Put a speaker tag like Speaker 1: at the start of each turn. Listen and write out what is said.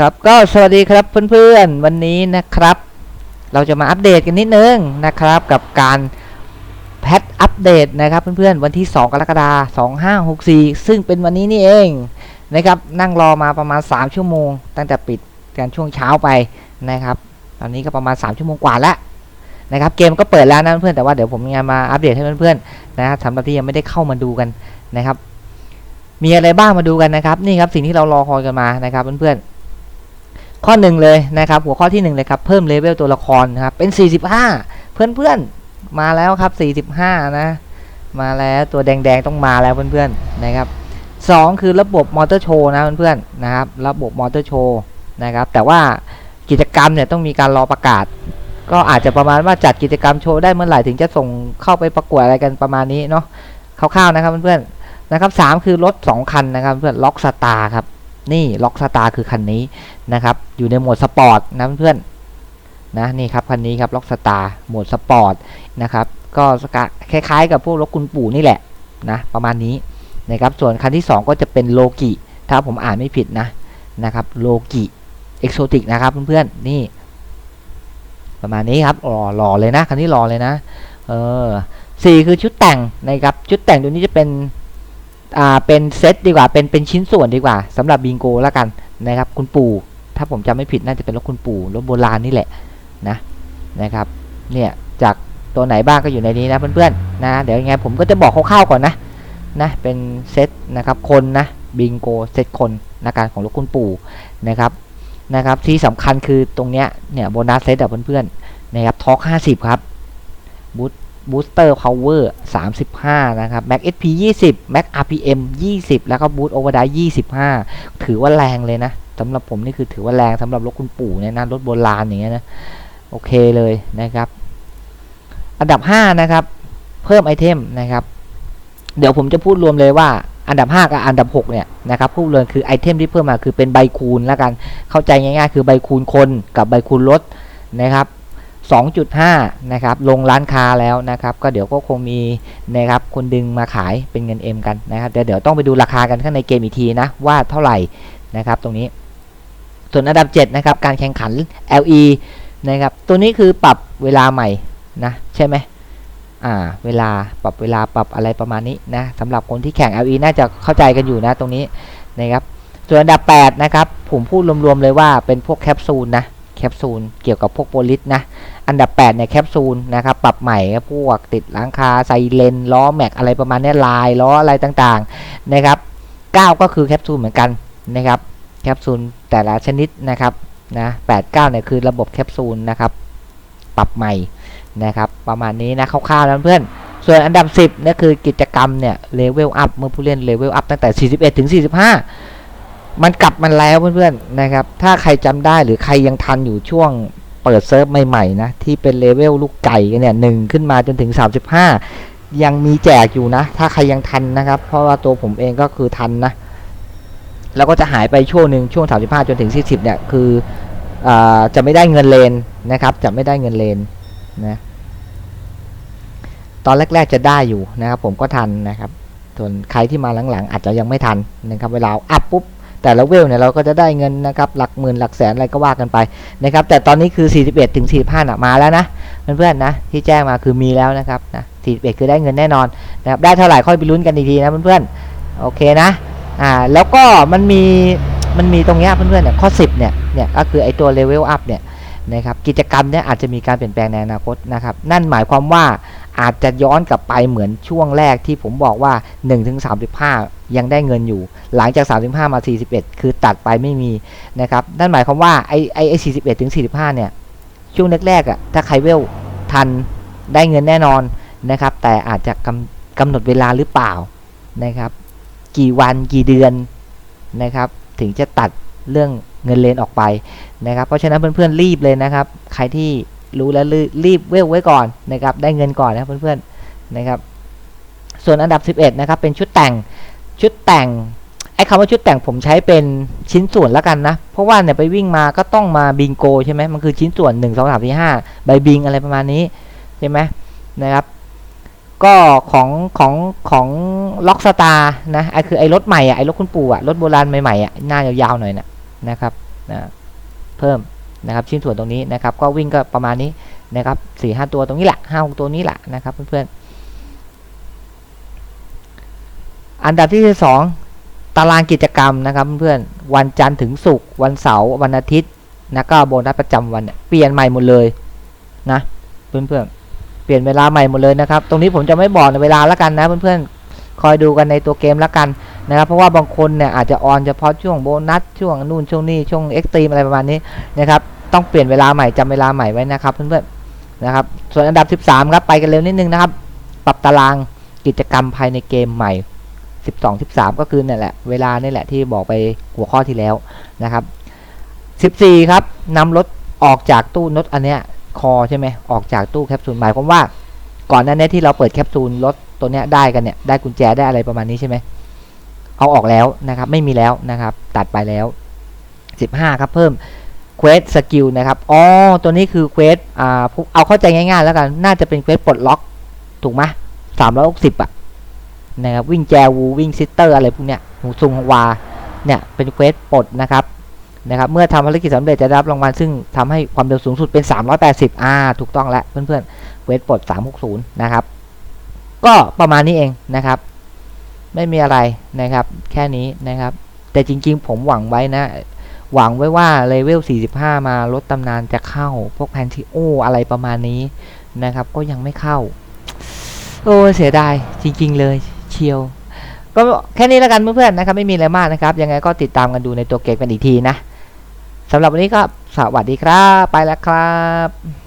Speaker 1: ครับก็สวัสดีครับเพื่อนๆวันนี้นะครับ เราจะมาอัปเดตกันนิดนึงนะครับกับการแพทอัปเดตนะครับเพื่อนๆวันที่ 2 กรกฎาคม2564 ซึ่งเป็นวันนี้นี่เองนะครับนั่งรอมาประมาณ 3 ชั่วโมง ตั้งแต่ปิดกันช่วงเช้าไปนะครับตอนนี้ก็ประมาณ 3 ชั่วโมงกว่าแล้วนะครับเกมก็เปิดแล้วนะเพื่อนแต่ว่าเดี๋ยวผมงานมาอัปเดตให้เพื่อนๆนะครับสำหรับที่ยังไม่ได้เข้ามาดูกันนะครับ มีอะไรบ้างมาดูกันนะครับนี่ครับสิ่งที่เรารอคอยกันมานะครับเพื่อนๆ ข้อหนึ่งเลยนะครับ หัวข้อที่หนึ่งเลยครับ เพิ่มเลเวลตัวละครนะครับ เป็น 45 เพื่อนๆ มาแล้วครับ 45 นะ มาแล้วตัวแดงๆ ต้องมาแล้วเพื่อนๆ นะครับสองคือระบบมอเตอร์โชว์นะเพื่อนๆ นะครับ ระบบมอเตอร์โชว์นะครับ แต่ว่ากิจกรรมเนี่ยต้องมีการรอประกาศ ก็อาจจะประมาณว่าจัดกิจกรรมโชว์ได้เมื่อไหร่ถึงจะส่งเข้าไปประกวดอะไรกันประมาณนี้เนาะ คร่าวๆ นะครับเพื่อนๆ นะครับสามคือรถสองคันนะครับเพื่อนล็อกสตาร์ครับ นี่ล็อกสตาร์คือคันนี้นะครับ อยู่ในโหมดสปอร์ตนะเพื่อนนะนี่ครับคันนี้ครับล็อกสตาร์โหมดสปอร์ตนะครับก็สกะคล้ายๆ กับพวกรถคุณปู่นี่แหละนะประมาณนี้นะครับส่วนคันที่ 2 ก็จะเป็นโลกิถ้าผมอ่านไม่ผิดนะนะครับโลกิเอกโซติกนะครับเพื่อนๆนี่ ประมาณนี้ครับหล่อหล่อเลยนะคันนี้หล่อเลยนะเออสี่คือชุดแต่งนะครับชุดแต่งตัวนี้จะเป็น อ่าเป็นเซตดีกว่าเป็นเป็นชิ้นส่วนดีกว่าสำหรับบิงโกแล้วกันนะครับ คุณปู่ถ้าผมจำไม่ผิดน่าจะเป็นรถคุณปู่รถโบราณนี่แหละนะนะครับเนี่ยจากตัวไหนบ้างก็อยู่ในนี้นะเพื่อนๆนะเดี๋ยวยังไงผมก็จะบอกคร่าวๆก่อนนะนะเป็นเซตนะครับคนนะบิงโกเซตคนนะการของรถคุณปู่นะครับนะครับที่สำคัญคือตรงเนี้ยเนี่ยโบนัสเซตอะเพื่อนๆนะครับท็อก50ครับบูท Booster Power 35นะครับ Max SP 20 Max RPM 20แล้วก็ Boost Overdrive 25ถือว่าแรงเลยนะสำหรับผมนี่คือถือว่าแรงสำหรับรถคุณปู่เนี่ยนะรถโบราณอย่างเงี้ยนะโอเคเลยนะครับ อันดับ5นะครับ เพิ่มไอเทมนะครับ เดี๋ยวผมจะพูดรวมเลยว่าอันดับ 5 กับอันดับ 6 เนี่ยนะครับพูดเลยคือไอเทมที่เพิ่มมาคือเป็นใบคูณแล้วกันเข้าใจง่ายๆ คือใบคูณคนกับใบคูณรถนะครับ 2.5 นะครับ ลงร้านค้าแล้วนะครับ ก็เดี๋ยวก็คงมีนะครับคนดึงมาขายเป็นเงิน M กันนะครับแต่เดี๋ยวต้องไปดูราคากันข้างในเกมอีกทีนะ ว่าเท่าไหร่นะครับตรงนี้ ส่วนอันดับ 7 นะครับ การแข่งขัน LE นะครับ ตัวนี้คือปรับเวลาใหม่นะ ใช่ไหมอ่า เวลาปรับเวลาปรับอะไรประมาณนี้นะสำหรับคนที่แข่ง LE น่าจะเข้าใจกันอยู่นะตรงนี้นะครับ ส่วนอันดับ 8 นะครับ ผมพูดรวมๆเลยว่าเป็นพวกแคปซูลนะ แคปซูลเกี่ยวกับพวกโปลิสนะ อันดับ8เนี่ยแคปซูลนะครับปรับใหม่พวกติดหลังคาไซเลนล้อแม็กอะไรประมาณนี้ลายล้ออะไรต่างๆนะครับ9ก็คือแคปซูลเหมือนกันนะครับแคปซูลแต่ละชนิดนะครับนะ8 9เนี่ยคือระบบแคปซูลนะครับปรับใหม่นะครับประมาณนี้นะคร่าวๆนะเพื่อนส่วนอันดับ 10เนี่ยคือกิจกรรมเนี่ยเลเวลอัพเมื่อผู้เล่นเลเวลอัพตั้งแต่ 41 ถึง 45 มันกลับมันแล้วเพื่อนๆนะครับ ถ้าใครจำได้หรือใครยังทันอยู่ช่วงเปิดเซิร์ฟใหม่ๆนะ ที่เป็นเลเวลลูกไก่เนี่ยหนึ่งขึ้นมาจนถึง 35 ยังมีแจกอยู่นะ ถ้าใครยังทันนะครับ เพราะว่าตัวผมเองก็คือทันนะ แล้วก็จะหายไปช่วงหนึ่งช่วง 35 จนถึง 40 เนี่ย คืออจะไม่ได้เงินเลนนะครับ จะไม่ได้เงินเลนนะตอนแรก ๆ จะได้อยู่นะครับ ผมก็ทันนะครับส่วนใครที่มาหลังๆ อาจจะยังไม่ทันนะครับ เวลาอัพปุ๊บ แต่ละเวลเนี่ยเราก็จะได้เงินนะครับหลักหมื่นหลักแสนอะไรก็ว่ากันไปนะครับแต่ตอนนี้คือ 41ถึง45นะมาแล้วนะเพื่อนๆนะที่แจ้งมาคือมีแล้วนะครับนะ41คือได้เงินแน่นอนนะครับได้เท่าไหร่ค่อยไปลุ้นกันอีกทีนะเพื่อนๆโอเคนะอ่าแล้วก็มันมีมันมีตรงเนี้ยเพื่อนๆเนี่ยข้อ 10เนี่ยเนี่ยก็คือไอตัวเลเวลอัพเนี่ยนะครับกิจกรรมเนี่ยอาจจะมีการเปลี่ยนแปลงในอนาคตนะครับนั่นหมายความว่าอาจจะย้อนกลับไปเหมือนช่วงแรกที่ผมบอกว่า1ถึง35 ยังได้เงินอยู่ หลังจาก 35 มา 41 คือตัดไปไม่มีนะครับ นั่นหมายความว่าไอ้ไอไอ41 ถึง 45 เนี่ย ช่วงแรกๆอะ ถ้าใครเวลทันได้เงินแน่นอนนะครับ แต่อาจจะกำกำหนดเวลาหรือเปล่านะครับ กี่วันกี่เดือนนะครับ ถึงจะตัดเรื่องเงินเลนออกไปนะครับ เพราะฉะนั้นเพื่อนๆรีบเลยนะครับ ใครที่รู้แล้วรีบเวลไว้ก่อนนะครับ ได้เงินก่อนนะเพื่อนๆนะครับ ส่วนอันดับ 11 นะครับ เป็นชุดแต่ง ชุดแต่งไอ้คำว่าชุดแต่งผมใช้เป็นชิ้นส่วนแล้วกันนะ เพราะว่าเนี่ยไปวิ่งมาก็ต้องมาบิงโกใช่ไหมมันคือชิ้นส่วน1 2 3 4 5ใบบิงอะไรประมาณนี้ใช่ไหมนะครับ ก็ของของของล็อกสตาร์นะไอคือไอรถใหม่อะไอรถคุณปู่อะรถโบราณใหม่ๆอะหน้ายาวๆหน่อยนะนะครับนะเพิ่มนะครับชิ้นส่วนตรงนี้นะครับ ก็วิ่งก็ประมาณนี้นะครับสี่ห้าตัวตรงนี้แหละห้าหกตัวนี้แหละนะครับเพื่อนๆ อันดับที่สองตารางกิจกรรมนะครับเพื่อนวันจันทร์ถึงศุกร์วันเสาร์วันอาทิตย์นะก็โบนัสประจำวันเนี่ยเปลี่ยนใหม่หมดเลยนะเพื่อนๆเปลี่ยนเวลาใหม่หมดเลยนะครับ ตรงนี้ผมจะไม่บอกในเวลาล้วกันนะเพื่อนๆคอยดูกันในตัวเกมล้วกันนะครับเพราะว่าบางคนเนี่ยอาจจะออนเฉพาะช่วงโบนัสช่วงนู่นช่วงนี้ช่วงเอ็กซ์ตรีมอะไรประมาณนี้นะครับต้องเปลี่ยนเวลาใหม่จำเวลาใหม่ไว้นะครับเพื่อนๆนะครับส่วนอันดับ 13 ครับไปกันเร็วนิดนึงนะครับ ปรับตารางกิจกรรมภายในเกมใหม่ 12 13 ก็คือเนี่ยแหละเวลานี่แหละที่บอกไปหัวข้อที่แล้วนะครับ 14 ครับนำรถออกจากตู้รถอันเนี้ยคอใช่ไหมออกจากตู้แคปซูลหมายความว่าก่อนหน้านี้ที่เราเปิดแคปซูลรถตัวเนี้ยได้กันเนี่ยได้กุญแจได้อะไรประมาณนี้ใช่ไหมเอาออกแล้วนะครับไม่มีแล้วนะครับตัดไปแล้ว 15 ครับเพิ่มเควสสกิลนะครับอ๋อตัวนี้คือเควสอ่าเอาเข้าใจง่ายๆแล้วกันน่าจะเป็นเควสปลดล็อกถูกไหมสามร้อยหกสิบอะ นะครับวิ่งแจวูวิ่งซิสเตอร์อะไรพวกเนี้ยหูซุงฮวาเนี่ยเป็นเควสปลดนะครับนะครับเมื่อทำภารกิจสำเร็จจะได้รับรางวัลซึ่งทำให้ความเร็วสูงสุดเป็น 380อ่าถูกต้องแล้วเพื่อนๆเควสปลด 360 นะครับ ก็ประมาณนี้เองนะครับ ไม่มีอะไรนะครับแค่นี้นะครับ แต่จริงๆผมหวังไว้นะ หวังไว้ว่าเลเวล 45 มาลดตำนานจะเข้า พวกแพนทิโออะไรประมาณนี้นะครับ ก็ยังไม่เข้า โอ้เสียดายจริง ๆ เลย เชียว ก็แค่นี้แล้วกันเพื่อนๆนะครับ ไม่มีอะไรมากนะครับ ยังไงก็ติดตามกันดูในตัวเกมกันอีกทีนะสำหรับวันนี้ก็สวัสดีครับ ไปแล้วครับ